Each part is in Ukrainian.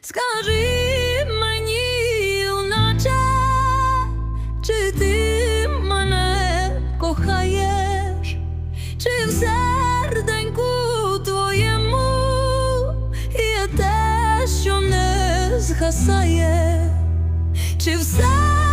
скажи мені, юначе, чи ти мене кохаєш, чи в серденьку твоєму є те, що не згасає, чи все.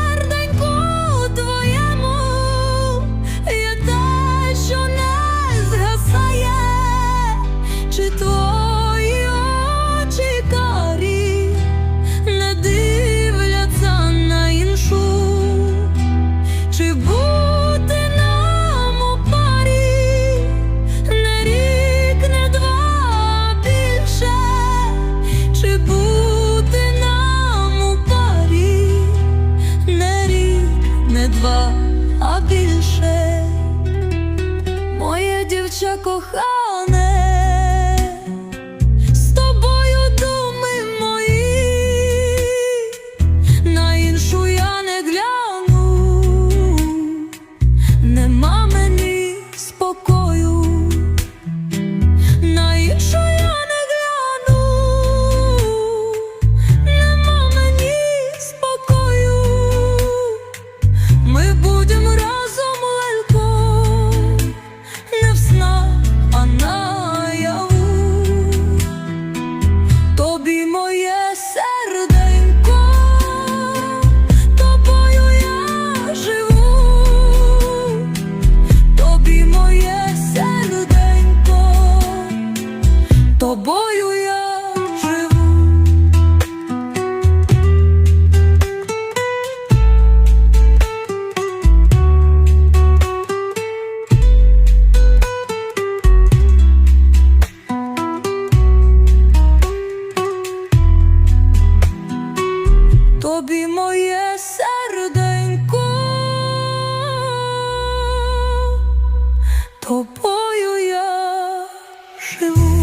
тобі моє серденько, тобою я живу.